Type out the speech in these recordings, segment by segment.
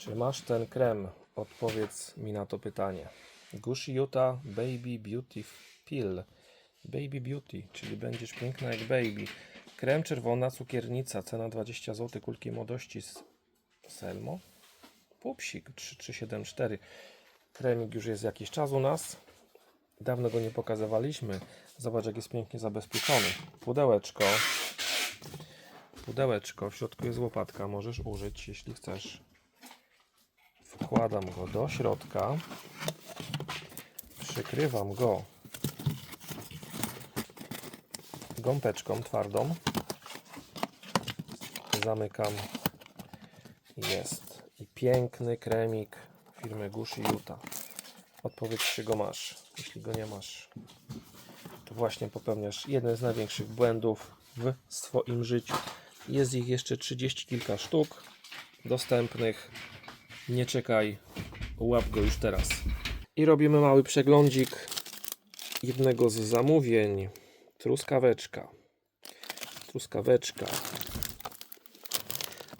Czy masz ten krem? Odpowiedz mi na to pytanie. Gushi Utah Baby Beauty Pill. Baby Beauty, czyli będziesz piękna jak baby. Krem czerwona cukiernica, cena 20 zł, kulki młodości z Selmo. Pupsik 3374. Kremik już jest jakiś czas u nas. Dawno go nie pokazywaliśmy. Zobacz, jak jest pięknie zabezpieczony. Pudełeczko. Pudełeczko. W środku jest łopatka. Możesz użyć, jeśli chcesz. Wkładam go do środka. Przykrywam go gąbeczką twardą. Zamykam. Jest. I piękny kremik firmy Gushi Utah. Odpowiedz, czy go masz. Jeśli go nie masz, to właśnie popełniasz jeden z największych błędów w swoim życiu. Jest ich jeszcze 30 kilka sztuk dostępnych. Nie czekaj, łap go już teraz. I robimy mały przeglądzik jednego z zamówień. Truskaweczka. Truskaweczka.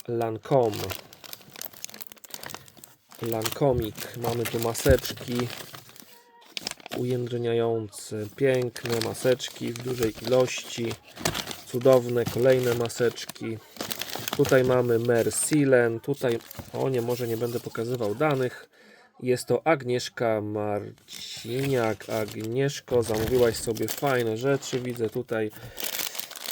Lancome. Lancomik. Mamy tu maseczki ujędrniające. Piękne maseczki w dużej ilości. Cudowne kolejne maseczki. Tutaj mamy Mercilen. Tutaj, o nie, może nie będę pokazywał danych. Jest to Agnieszka Marciniak. Agnieszko, zamówiłaś sobie fajne rzeczy. Widzę tutaj.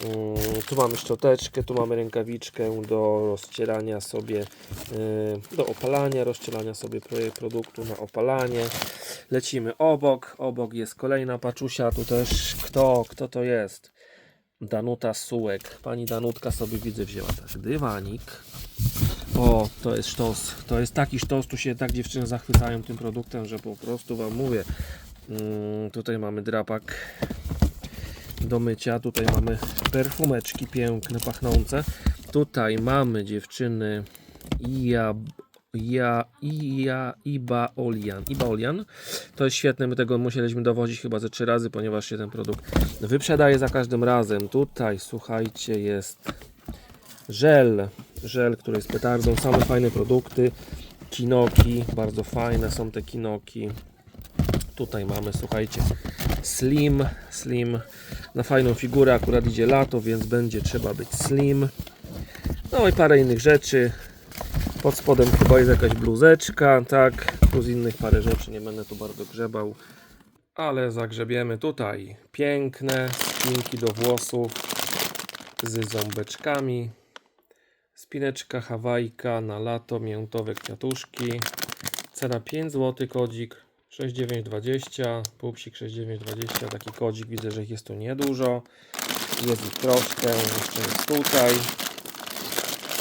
mm, Tu mamy szczoteczkę, tu mamy rękawiczkę do rozcierania sobie, yy, do opalania, rozcierania sobie pro- produktu na opalanie. Lecimy obok, obok jest kolejna paczusia, tu też kto, kto to jest? Danuta Sułek. Pani Danutka sobie widzę wzięła tak dywanik. O, to jest sztos. To jest taki sztos, tu się tak dziewczyny zachwycają tym produktem, że po prostu Wam mówię. Mm, tutaj mamy drapak do mycia, tutaj mamy perfumeczki piękne, pachnące. Tutaj mamy dziewczyny ja, ja, ja, Iba Olian. Iba Olian. To jest świetne, my tego musieliśmy dowozić chyba ze trzy razy, ponieważ się ten produkt wyprzedaje za każdym razem. Tutaj, słuchajcie, jest żel, żel, który jest petardą, same fajne produkty, kinoki, bardzo fajne są te kinoki. Tutaj mamy, słuchajcie, slim, slim, na fajną figurę, akurat idzie lato, więc będzie trzeba być slim. No i parę innych rzeczy. Pod spodem chyba jest jakaś bluzeczka, tak, plus innych parę rzeczy, nie będę tu bardzo grzebał. Ale zagrzebiemy tutaj piękne spinki do włosów z ząbeczkami. Spineczka hawajka na lato, miętowe kwiatuszki. Cena 5 zł, kodzik 6920, pupsik 6920, taki kodzik, widzę, że ich jest tu niedużo. Jest ich troszkę, jeszcze jest tutaj.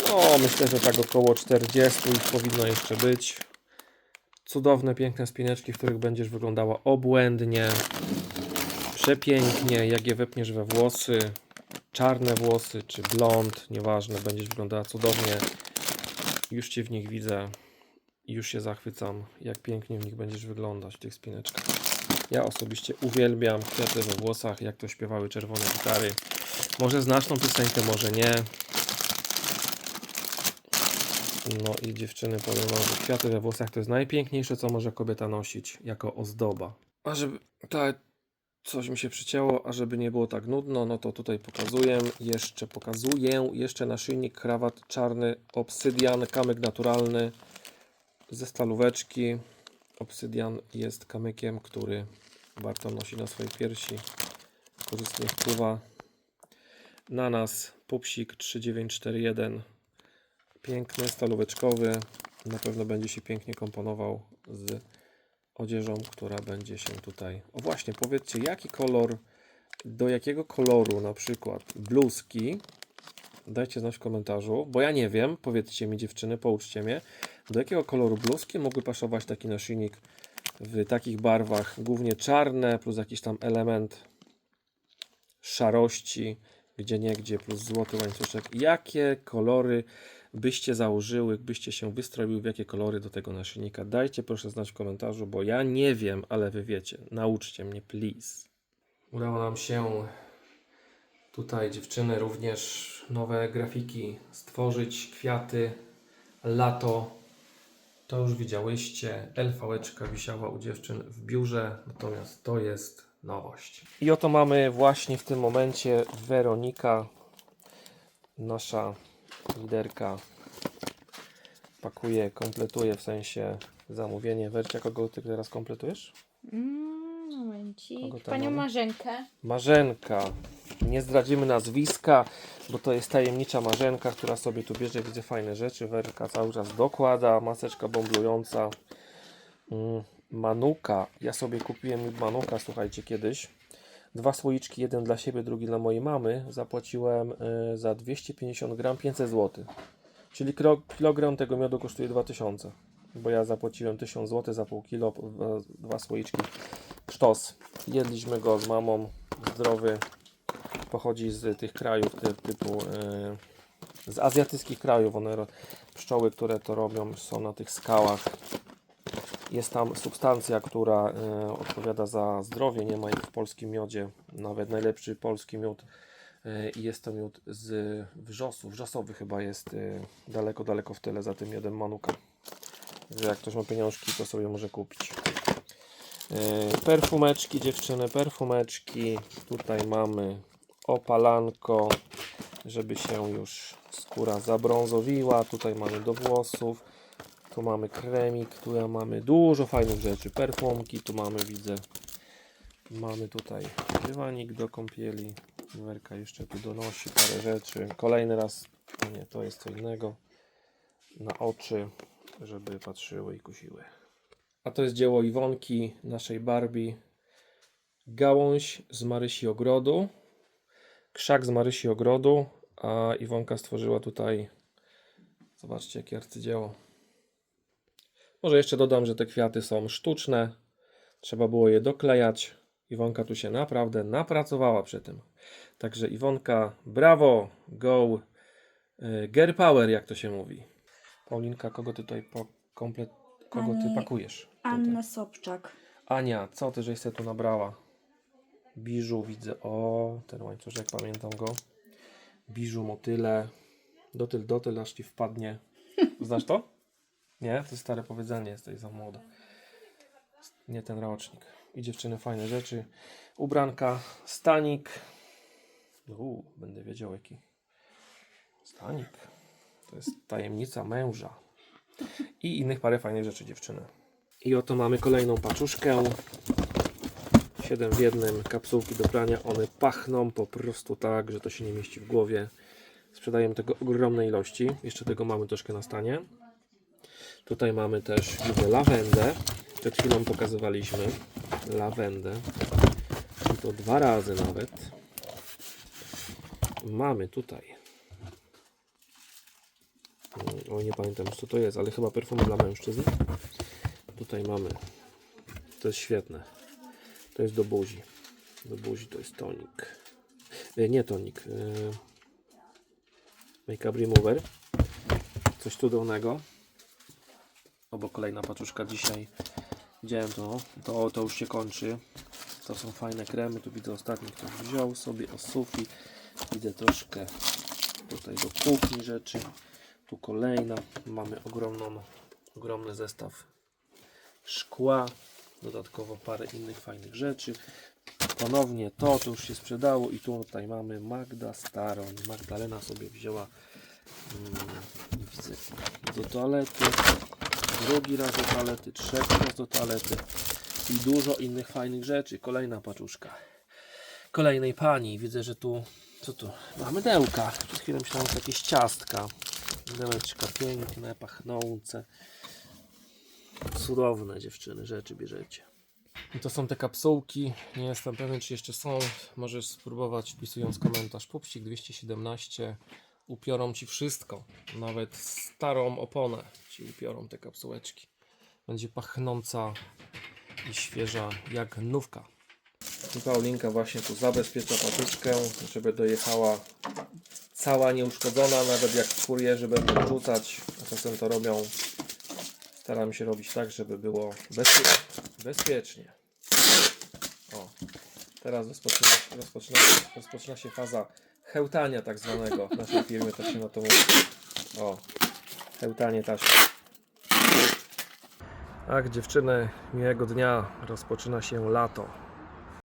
No, myślę, że tak około 40 ich powinno jeszcze być. Cudowne, piękne spineczki, w których będziesz wyglądała obłędnie, przepięknie, jak je wepniesz we włosy, czarne włosy czy blond, nieważne, będziesz wyglądała cudownie. Już Cię w nich widzę i już się zachwycam, jak pięknie w nich będziesz wyglądać, w tych spineczkach. Ja osobiście uwielbiam kwiaty we włosach, jak to śpiewały czerwone gitary. Może znasz tą piosenkę, może nie. No i dziewczyny powiem wam, że kwiaty we włosach to jest najpiękniejsze, co może kobieta nosić jako ozdoba. A żeby tak coś mi się przycięło, a żeby nie było tak nudno, no to tutaj pokazuję, jeszcze pokazuję, jeszcze naszyjnik, krawat czarny, obsydian, kamyk naturalny ze stalóweczki. Obsydian jest kamykiem, który warto nosi na swojej piersi. Korzystnie wpływa na nas pupsik 3941 piękny, stalóweczkowy. Na pewno będzie się pięknie komponował z odzieżą, która będzie się tutaj. O właśnie, powiedzcie, jaki kolor, do jakiego koloru na przykład bluzki, dajcie znać w komentarzu, bo ja nie wiem, powiedzcie mi dziewczyny, pouczcie mnie, do jakiego koloru bluzki mógłby pasować taki naszyjnik w takich barwach, głównie czarne, plus jakiś tam element szarości, gdzie nie, gdzie plus złoty łańcuszek. Jakie kolory byście założyły, byście się wystroiły, w jakie kolory do tego naszyjnika? Dajcie proszę znać w komentarzu, bo ja nie wiem, ale wy wiecie. Nauczcie mnie, please. Udało nam się tutaj, dziewczyny, również nowe grafiki stworzyć, kwiaty, lato, To już widziałyście, LV wisiała u dziewczyn w biurze, natomiast to jest nowość. I oto mamy właśnie w tym momencie Weronika, nasza liderka, pakuje, kompletuje, w sensie zamówienie. Wercia, kogo ty teraz kompletujesz? Mm, momencik. Tam Panią mamy? Marzenkę. Marzenka. Nie zdradzimy nazwiska, bo to jest tajemnicza Marzenka, która sobie tu bierze, widzę fajne rzeczy. Werka cały czas dokłada, maseczka bomblująca. Mm, Manuka. Ja sobie kupiłem Manuka, słuchajcie, kiedyś. Dwa słoiczki, jeden dla siebie, drugi dla mojej mamy. Zapłaciłem y, za 250 gram 500 zł. Czyli kilo, kilogram tego miodu kosztuje 2000. Bo ja zapłaciłem 1000 zł za pół kilo, dwa słoiczki. Sztos. Jedliśmy go z mamą. Zdrowy. Pochodzi z tych krajów ty, typu e, z azjatyckich krajów. One pszczoły, które to robią, są na tych skałach. Jest tam substancja, która e, odpowiada za zdrowie. Nie ma ich w polskim miodzie. Nawet najlepszy polski miód. e, I jest to miód z wrzosu. Wrzosowy chyba jest e, daleko, daleko w tyle za tym miodem Manuka. Że jak ktoś ma pieniążki, to sobie może kupić. Perfumeczki, dziewczyny, perfumeczki. Tutaj mamy opalanko, żeby się już skóra zabrązowiła. Tutaj mamy do włosów. Tu mamy kremik, tu mamy dużo fajnych rzeczy. Perfumki, tu mamy, widzę. Mamy tutaj dywanik do kąpieli. Werka jeszcze tu donosi parę rzeczy. Kolejny raz, nie, to jest co innego. Na oczy, żeby patrzyły i kusiły. A to jest dzieło Iwonki, naszej Barbie. Gałąź z Marysi Ogrodu. Krzak z Marysi Ogrodu. A Iwonka stworzyła tutaj. Zobaczcie, jakie arcydzieło. Może jeszcze dodam, że te kwiaty są sztuczne. Trzeba było je doklejać. Iwonka tu się naprawdę napracowała przy tym. Także Iwonka, brawo, go, y, girl power, jak to się mówi. Paulinka, kogo ty tutaj po komplet, kogo ty Ani- pakujesz? Tutaj. Anna Sobczak. Ania, co ty żeś se tu nabrała? Biżu widzę. O, ten łańcuszek, pamiętam go. Biżu, motyle. Dotyl, dotyl, aż ci wpadnie. Znasz to? Nie? To stare powiedzenie, jesteś za młoda. Nie ten rocznik. I dziewczyny, fajne rzeczy. Ubranka, stanik. Uuu, będę wiedział jaki. Stanik. To jest tajemnica męża. I innych parę fajnych rzeczy, dziewczyny. I oto mamy kolejną paczuszkę. 7 w jednym, kapsułki do prania. One pachną po prostu tak, że to się nie mieści w głowie. Sprzedajemy tego ogromne ilości. Jeszcze tego mamy troszkę na stanie. Tutaj mamy też, widzę, lawendę. Przed chwilą pokazywaliśmy lawendę. I to dwa razy nawet. Mamy tutaj. Mm, O, nie pamiętam co to jest, ale chyba perfumy dla mężczyzn. Tutaj mamy. To jest świetne. To jest do buzi. Do buzi to jest tonik. E, Nie tonik. e, Make up remover. Coś cudownego. Obo kolejna paczuszka dzisiaj. Widziałem to. To, to już się kończy. To są fajne kremy. Tu widzę ostatni ktoś wziął sobie o sufi. Widzę troszkę tutaj do kuchni rzeczy. Tu kolejna. Mamy ogromną, ogromny zestaw szkła, dodatkowo parę innych fajnych rzeczy. Ponownie to, to już się sprzedało i tutaj mamy Magda Staroń. Magdalena sobie wzięła mm, do toalety, drugi raz do toalety, trzeci raz do toalety i dużo innych fajnych rzeczy. Kolejna paczuszka. Kolejnej pani. Widzę, że tu, co tu? Mamy dełka. Przed chwilą myślałem, że jakieś ciastka. Dełeczka piękne, pachnące. Cudowne dziewczyny, rzeczy bierzecie. I to są te kapsułki. Nie jestem pewien, czy jeszcze są. Możesz spróbować wpisując komentarz. Pupsik 217. Upiorą ci wszystko. Nawet starą oponę ci upiorą te kapsułeczki. Będzie pachnąca i świeża jak nówka. Paulinka właśnie tu zabezpiecza paczyczkę, żeby dojechała cała nieuszkodzona, nawet jak kurierzy będą rzucać, a czasem to robią Staram się robić tak, żeby było bezpie bezpiecznie. O, teraz rozpoczyna, rozpoczyna, rozpoczyna się faza chełtania tak zwanego w naszej firmie, tak się na to mówi. O, chełtanie taśmy. Tak, dziewczyny, miłego dnia. Rozpoczyna się lato.